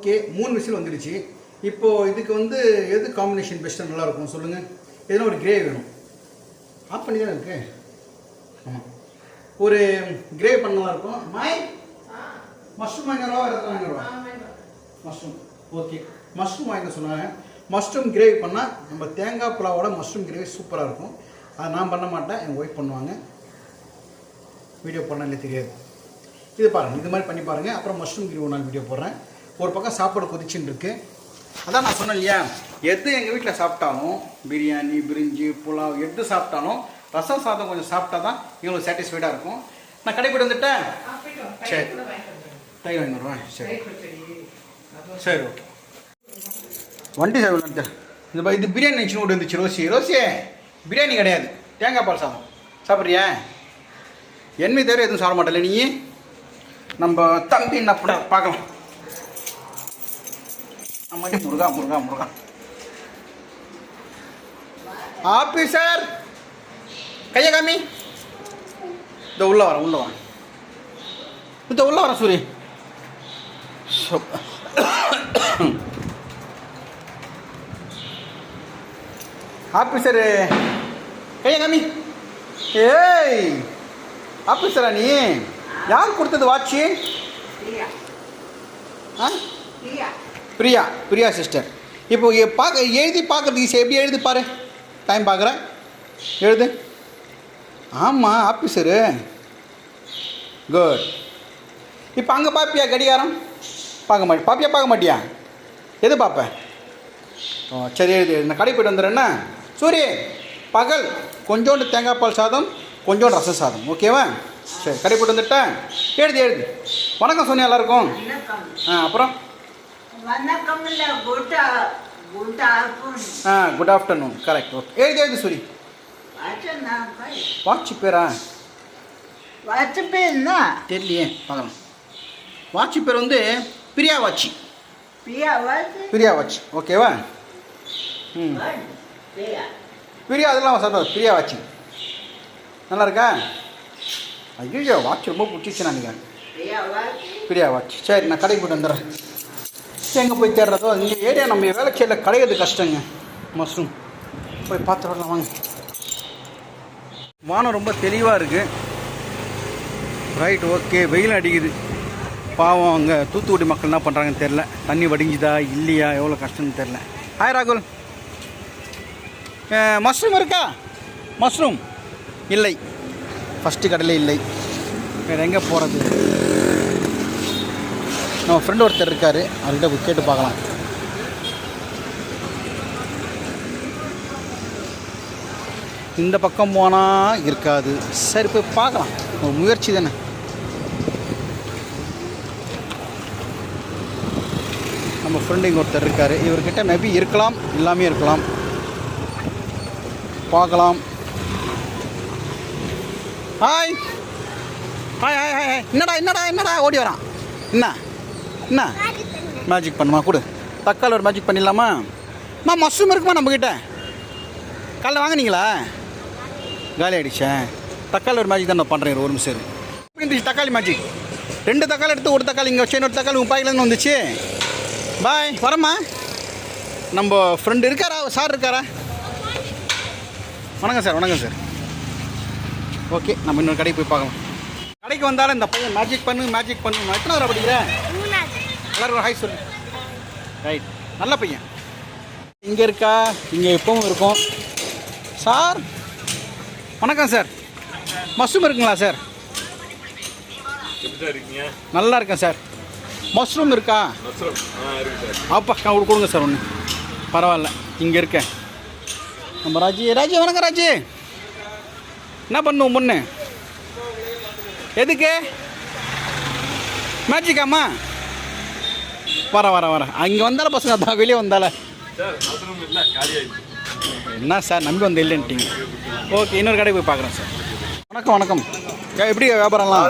Okay மூணு whistle வந்துடுச்சு. இப்போது இதுக்கு வந்து எது காம்பினேஷன் பெஸ்ட்டாக நல்லாயிருக்கும் சொல்லுங்கள் எதுனா ஒரு கிரேவி வேணும். ஆஃப் பண்ணி தான் இருக்கு? ஆமாம் ஒரு கிரே பண்ணலாம் இருக்கும். மை மஷ்ரூம் வாங்கிடுவா வேறு எதாவது வாங்கிடுவா மஷ்ரூம் ஓகே மஷ்ரூம் வாங்க சொன்னாங்க. மஷ்ரூம் கிரேவி பண்ணால் நம்ம தேங்காய் புலாவோட மஷ்ரூம் கிரேவி சூப்பராக இருக்கும். அதை நான் பண்ண மாட்டேன். எங்கள் ஒய்ஃப் பண்ணுவாங்க. வீடியோ பண்ணாலே தெரியாது. இது பாருங்கள் இது மாதிரி பண்ணி பாருங்கள் அப்புறம் மஷ்ரூம் கிரேவி ஒரு நாள் வீடியோ போடுறேன். ஒரு பக்கம் சாப்பாடு கொதிச்சுன்னு இருக்கு அதான் நான் சொன்னேன் இல்லையா? எது எங்கள் வீட்டில் சாப்பிட்டாலும் பிரியாணி பிரிஞ்சி புலாவ் எது சாப்பிட்டாலும் ரசம் சாதம் கொஞ்சம் சாப்பிட்டா தான் இவங்களுக்கு சாட்டிஸ்ஃபைடாக இருக்கும். நான் கடை போய்ட்டு வந்துட்டேன். சரி. தயிர் வாங்கி வருவேன் சரி. சரி. ஓகே. வண்டி சார் இந்த இது பிரியாணி நினச்சி கூட இருந்துச்சு ரோசி ரோசி பிரியாணி கிடையாது. தேங்காய் பால் சாதம். சாப்பிட்றியா? எண்ணெய் தவிர எதுவும் சாப்பிட மாட்டல நீ? நம்ம தம்பி என்ன பண்ண பார்க்கலாம். அம்மாடி முருகா முருகா முருகா. ஆபீசர்! கைய காமி. இந்த உள்ள வரேன் உள்ள வரேன் இந்த உள்ள வரேன் சூரி. ஆபீசரு. கைய காமி. ஏய்! ஆபீசரா நீ? யார் கொடுத்தது வாட்சி? ஆ? பிரியா பிரியா சிஸ்டர் இப்போ பார்க்க எழுதி பார்க்குறது ஈஸி எப்படி எழுதி பாரு? டைம் பார்க்குறேன். எழுது. ஆமாம் ஆஃபீஸரு குட் இப்போ அங்கே பார்ப்பியா கடிகாரம்? பார்க்க மாட்டியா பார்ப்பியா பார்க்க மாட்டியா? எது பார்ப்பேன் ஓ சரி எழுது. நான் கடை போய்ட்டு வந்துடுறேன்னா? சூரி பகல். கொஞ்சோண்டு தேங்காய் பால் சாதம் கொஞ்சோண்டு ரச சாதம். ஓகேவா சரி கடை போய்ட்டு வந்துட்டேன். எழுது எழுது. வணக்கம் சோனியா எல்லாருக்கும். ஆ அப்புறம்? வணக்கம் இல்ல குட் குட் ஆஃப்டர்நூன் ஆ குட் ஆஃப்டர்நூன் கரெக்ட் ஓகே எழுதி எழுதி வாட்சனா வாட்ச் பேரா? வாட்ச் பேர்னா தெரியலையே பார்க்கலாம். வாட்ச் பேர் வந்து Priya watch. Priya watch? Priya watch ஓகேவா? ம். பிரியா. பிரியா அதெல்லாம் சார் பிரியா வாட்ச். நல்லா இருக்கா ஐயோ வாட்ச் ரொம்ப பிடிச்சிச்சு நான் பிரியா வாட்ச். பிரியா வாட்ச். சரி நான் கடைக்கு போய்ட்டு வந்துடுறேன். எங்கே போய் தேடுறதோ. இங்கே ஏரியா நம்ம வேலை செய்யல கிடையாது கஷ்டங்க. மஷ்ரூம். போய் பார்த்து வரலாம் வாங்க. வானம் ரொம்ப தெளிவாக இருக்குது ரைட் ஓகே வெயில் அடிக்குது. பாவம் அங்கே தூத்துக்குடி மக்கள் என்ன பண்ணுறாங்கன்னு தெரில தண்ணி வடிஞ்சுதா இல்லையா எவ்வளோ கஷ்டம்னு தெரில ஹாய் ராகுல். மஷ்ரூம் இருக்கா? மஷ்ரூம். இல்லை. ஃபஸ்ட்டு கடையில் இல்லை. வேறு எங்கே போகிறது நம்ம ஃப்ரெண்டு ஒருத்தர் இருக்கார் அவர்கிட்ட போய் கேட்டு பார்க்கலாம். இந்த பக்கம் போனால் இருக்காது. சரி போய் பார்க்கலாம். ஒரு முயற்சி தானே. நம்ம ஃப்ரெண்டு இங்கே ஒருத்தர் இருக்கார். இவர்கிட்ட மேபி இருக்கலாம் எல்லாமே இருக்கலாம். பார்க்கலாம். Hi hi hi hi hi என்னடா என்னடா என்னடா? ஓடி வரான். என்ன? என்ன? மேஜிக் பண்ணுமா? கொடு. தக்காளி ஒரு மேஜிக் பண்ணிடலாமா? அம்மா மஷ்ரூம் இருக்குமா நம்மக்கிட்ட காலைல வாங்குனீங்களா? காலி ஆகிடுச்சேன் தக்காளி ஒரு மேஜிக் தான் நான் பண்ணுறேன் ஒரு நிமிஷம் எப்படி இருந்துச்சு தக்காளி மேஜிக் ரெண்டு தக்காளி எடுத்து ஒரு தக்காளி இங்கே வச்சு இன்னொரு தக்காளி உங்கள் பாய்க்கிலேருந்து வந்துச்சு? பாய் வரம்மா. நம்ம ஃப்ரெண்டு இருக்காரா? சார் இருக்காரா? வணக்கம் சார் வணக்கம் சார் ஓகே நம்ம இன்னொரு கடைக்கு போய் பார்க்கலாம். கடைக்கு வந்தாலும் இந்த பையன் மேஜிக் பண்ணு மேஜிக் பண்ணு நான் எத்தனை வர படிக்கிறேன் எல்லாருக்கும் ஹாய் சொல்லு. ரைட் நல்ல பையன். இங்கே இருக்கா? இங்கே எப்பவும் இருக்கும். சார் வணக்கம் சார். மஷ்ரூம் இருக்குங்களா சார்? நல்லா இருக்கேன் சார். மஷ்ரூம் இருக்கா? மஷ்ரூம் ஆ இருக்கு சார். அப்பா கொடுங்க சார் ஒன்று பரவாயில்ல இங்கே இருக்கேன். நம்ம ராஜி ராஜி வணக்கம் ராஜி. என்ன பண்ணுவோம் பொண்ணு எதுக்கு? மேஜிக்காம்மா வர வர வர. அங்கே வந்தால பசங்க தான் வெளியே வந்தால. சார் மஷ்ரூம் இல்லை காலி ஆயிடுச்சு. என்ன சார் நம்பி வந்து இல்லைன்ட்டீங்க. ஓகே இன்னொரு கடைக்கு போய் பார்க்குறேன் சார். வணக்கம் வணக்கம். எப்படி வியாபாரம்லாம்?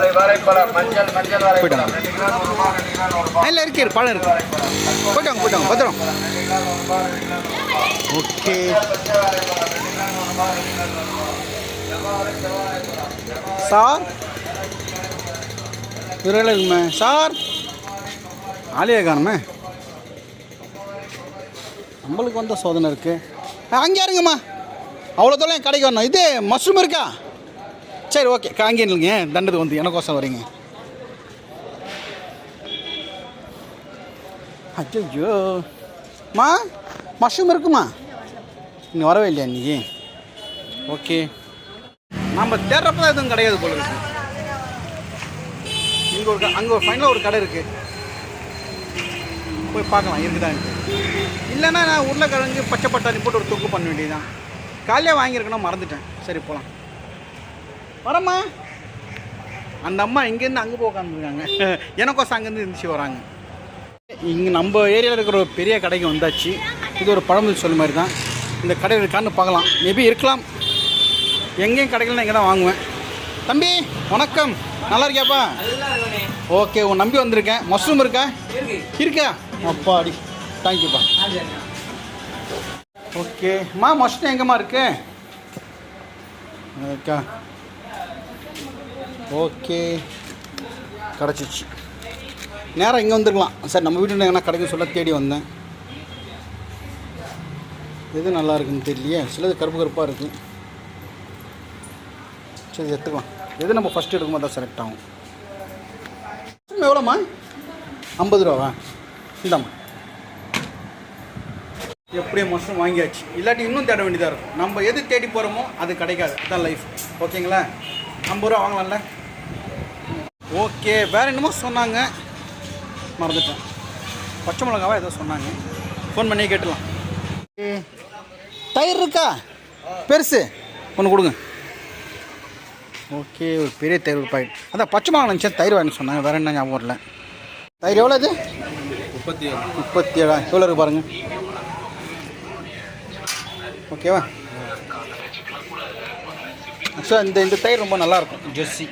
போயிட்டு வாங்க இல்லை இருக்கு இருக்கு, பழம் இருக்கு. போயிட்டு வாங்க போயிட்டு வாங்க பத்திரம். ஓகே. சார்? இருக்குமே சார்? ஆலியா காணுமே நம்மளுக்கு வந்த சோதனை இருக்குது அங்கே இருங்கம்மா அவ்வளோ தூரம் என் கடைக்கு வரணும். இது மஷ்ரூம் இருக்கா? சரி ஓகே அங்கே இல்லைங்க தண்டது வந்து எனக்கோசம் வரீங்க? அச்சோ மா மஷ்ரூம் இருக்குமா? இங்கே வரவே இல்லையா இன்னைக்கு ஓகே நம்ம தேடுறப்ப தான் எதுவும் கிடையாது போல இருக்கு. இங்கே ஒரு அங்கே ஒரு ஃபைனலாக ஒரு கடை இருக்குது போய் பார்க்கலாம் இருக்குதான்ட்டு இல்லைன்னா நான் உருளைக்கிழங்கு பச்சை பட்டாணி போட்டு ஒரு தொக்கு பண்ண வேண்டியதுதான். காலையில் வாங்கியிருக்கணும் மறந்துட்டேன். சரி போகலாம் வரம்மா. அந்த அம்மா இங்கேருந்து அங்கே போய் உட்காந்துருக்காங்க எனக்கோசம் அங்கேருந்து இருந்துச்சு வராங்க. இங்கே நம்ம ஏரியாவில் இருக்கிற ஒரு பெரிய கடைக்கு வந்தாச்சு. இது ஒரு பழமொழி சொல்ல மாதிரி தான் இந்த கடை இருக்கான்னு பார்க்கலாம். மேபி இருக்கலாம். எங்கேயும் கடைகள் இங்கே தான் வாங்குவேன். தம்பி வணக்கம். நல்லா இருக்கியாப்பா? ஓகே உன் நம்பி வந்திருக்கேன். மஷ்ரூம் இருக்கா? இருக்கா. அப்பாடி. தேங்க்யூப்பா ஓகேம்மா மா எங்கேம்மா இருக்கு? ஓகே ஓகே கிடச்சிச்சு. நேராக இங்கே வந்துருக்கலாம். சார் நம்ம வீட்டில் எங்கன்னா கிடைக்கும் சொல்ல தேடி வந்தேன். எது நல்லா இருக்குன்னு தெரியலையே. சிலது கருப்பு கருப்பாக இருக்குது சரி எடுத்துக்கலாம். எது நம்ம ஃபஸ்ட்டு எடுக்கும்போது தான் செலக்ட் ஆகும். எவ்வளோம்மா? ஐம்பது ரூபாவா? இந்தாம்மா. எப்படியும் மஷ்ரூம் வாங்கியாச்சு. இல்லாட்டி இன்னும் தேட வேண்டியதாக இருக்கும். நம்ம எது தேடி போகிறோமோ அது கிடைக்காது. அதுதான் லைஃப் ஓகேங்களா? ஐம்பது ரூபா வாங்கலாம்ல? ஓகே. வேறு என்னமோ சொன்னாங்க. மறந்துட்டேன். பச்சை மிளகாவா ஏதோ சொன்னாங்க. ஃபோன் பண்ணி கேட்டலாம் தயிர் இருக்கா? பெருசு. ஒன்று கொடுங்க. ஓகே. ஒரு பெரிய தயிர் ஒரு பாக்கெட். அதான் பச்சை மிளகா நினச்சேன். தயிர் வாங்கி சொன்னாங்க. வேறு என்ன ஞாபகம் வரல. தயிர் எவ்வளோ இது முப்பத்தி ஏழு. முப்பத்தி ஏழா? எவ்வளோ இருக்கு பாருங்கள் ஓகேவா? ஆக்சுவலாக இந்த இந்த தயிர் ரொம்ப நல்லாயிருக்கும் ஜெர்சி.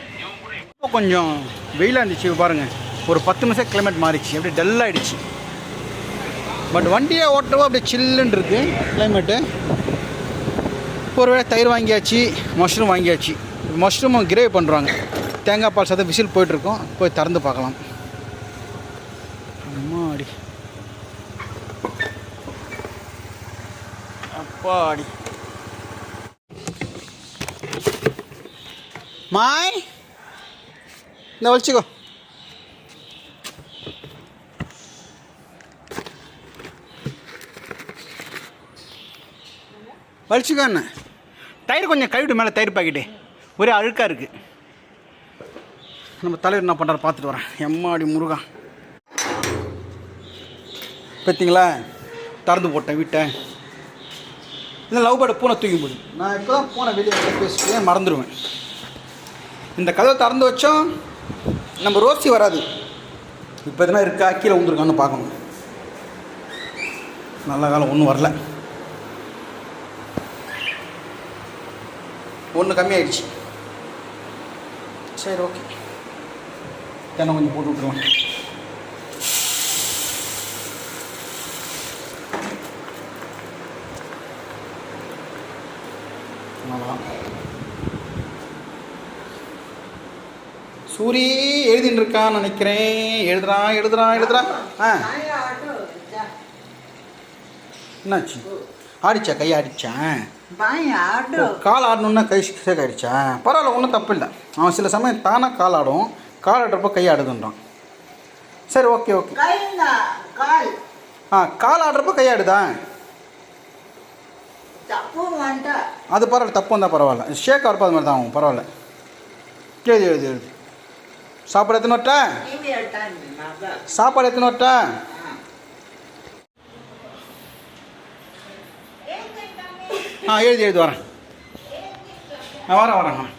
இப்போ கொஞ்சம் வெயிலாக இருந்துச்சு பாருங்கள் ஒரு பத்து நிமிஷம் கிளைமேட் மாறிச்சு அப்படியே டல்லாகிடுச்சு பட் வண்டியை ஓட்டுறவோ அப்படியே சில்லுன்னு இருக்கு கிளைமேட்டு ஒருவேளை தயிர் வாங்கியாச்சு மஷ்ரூம் வாங்கியாச்சு. மஷ்ரூமும் கிரேவி பண்ணுறாங்க. தேங்காய் பால் சாதம் விசில் போயிட்டுருக்கோம் போய் திறந்து பார்க்கலாம் அம்மாடி பாடி. மாய் இந்த வலிச்சுக்கோ வலிச்சுக்கோ என்ன? தயிர் கொஞ்சம் கழுவிட்டு மேலே தயிர் பாக்கெட்டு. ஒரே அழுக்காக இருக்குது நம்ம தலைவர் என்ன பண்ணுறாரு பார்த்துட்டு வரேன். எம்மாடி முருகா. பார்த்தீங்களா திறந்து போட்டேன் வீட்டை இந்த லவ் பேர்டு பூனை தூக்கி போடும் நான் இப்போ தான் பூனை வெளியே பேசிட்டு மறந்துடுவேன் இந்த கதவை திறந்து வச்சோம் நம்ம ரோசி வராது. இப்போ எதுனா இருக்கா? கீழே விழுந்துருக்கான்னு பார்க்கணும். நல்ல காலம் ஒன்றும் வரல. ஒன்று கம்மியாயிடுச்சு. சரி ஓகே தென்னை கொஞ்சம் போட்டு விட்ருவேன் அவ்வளோதான் சூரி எழுதின்னு இருக்கான்னு நினைக்கிறேன். எழுதுறான் எழுதுறான் எழுதுறான் ஆ. என்னாச்சு? ஆடிச்சா கை ஆடிச்சான். கால் ஆடணுன்னா கை சேக் ஆயிடுச்சா? பரவாயில்ல ஒன்றும் தப்பு இல்லை அவன் சில சமயம் தானாக கால் ஆடும். கால் ஆடுறப்ப கை ஆடுதுன்றான். சரி ஓகே ஓகே. ஆ கால் ஆடுறப்ப கை ஆடுதா? Tapu manta. அது பரவாயில்ல தப்பு வந்தால் பரவாயில்ல ஷேக் ஆகிறப்ப அது மாதிரி தான் ஆகும் பரவாயில்ல எழுது எழுது எழுது சாப்பாடு எத்தனை mother. சாப்பாடு எத்தனை வரட்டா ஆ எழுதி எழுதி வரேன் ஆ வரேன் வரேன் வரேன்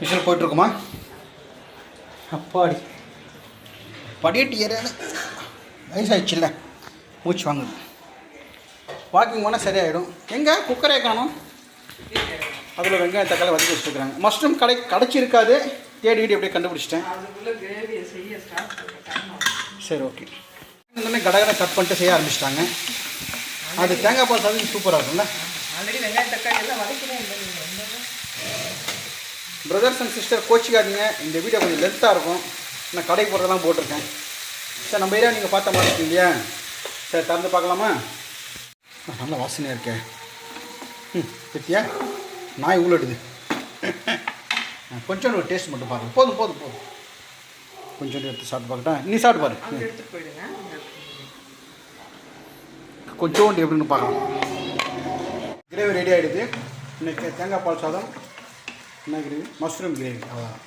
விஷயம் போயிட்டுருக்குமா அப்பாடி படியட்டு ஏறியாது வயசாகிடுச்சுல்ல மூச்சு வாங்குது வாக்கிங் போனால் சரியாயிடும். எங்கே? குக்கரே காணும். அதில் வெங்காயம் தக்காளி வதக்கி வச்சுருக்குறாங்க. மஷ்ரூம் கடை கிடச்சிருக்காது. தேடிக்கிட்டு எப்படியே கண்டுபிடிச்சிட்டேன். சரி ஓகே. எல்லாமே கடகடை கட் பண்ணிட்டு செய்ய ஆரம்பிச்சிட்டாங்க. அது தேங்காய் பால் சாதம் சூப்பராக இருக்கும்ல? பிரதர்ஸ் அண்ட் சிஸ்டர் கோச்சிக்காதீங்க. இந்த வீடியோ கொஞ்சம் லென்த்தாக இருக்கும். நான் கடைக்கு போகிறதெல்லாம் போட்டிருக்கேன். சார் நம்ம ஏரியா நீங்கள் பார்த்த மாதிரி இருக்கீங்க சார் சரி திறந்து பார்க்கலாமா? நல்ல வாசனையாக இருக்கே ம் பத்தியா நாய் உள்ளடுது கொஞ்சோண்டு ஒரு டேஸ்ட் மட்டும் பார்க்கலாம் போதும் போதும் போதும். கொஞ்சோண்டு எடுத்து சாப்பிட்டு பார்க்கட்டா? நீ சாப்பிட்டு பாரு. கொஞ்சோண்டு எப்படின்னு பார்க்கலாம். கிரேவி ரெடி ஆகிடுது இன்னைக்கு தேங்காய் பால் சாதம் என்ன கிரேவி மஷ்ரூம் கிரேவி. அவ்வளோதான்